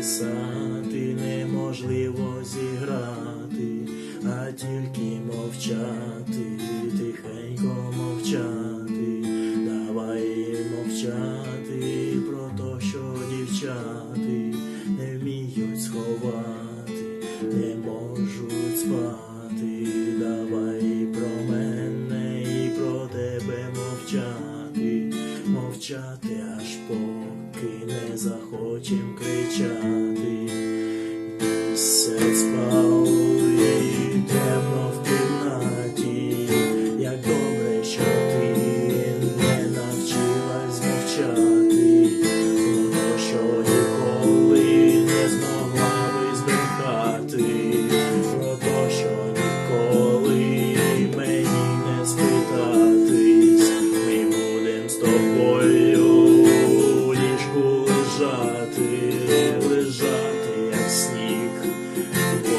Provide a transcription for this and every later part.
Писати неможливо зіграти, а тільки мовчати, тихенько мовчати, давай мовчати про то, що дівчати не вміють сховати. Аж поки не захочем кричати. Лежати, лежати, як сніг,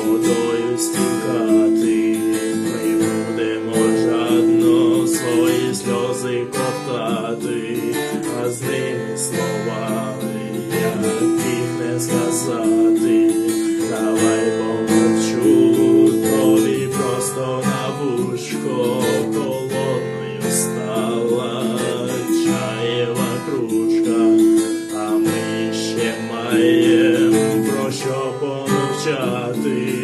водою стікати, ми будемо жадно свої сльози ковтати, а з ними словами, яких не сказати, давай помовчу тобі просто на вушко, Justice. Uh,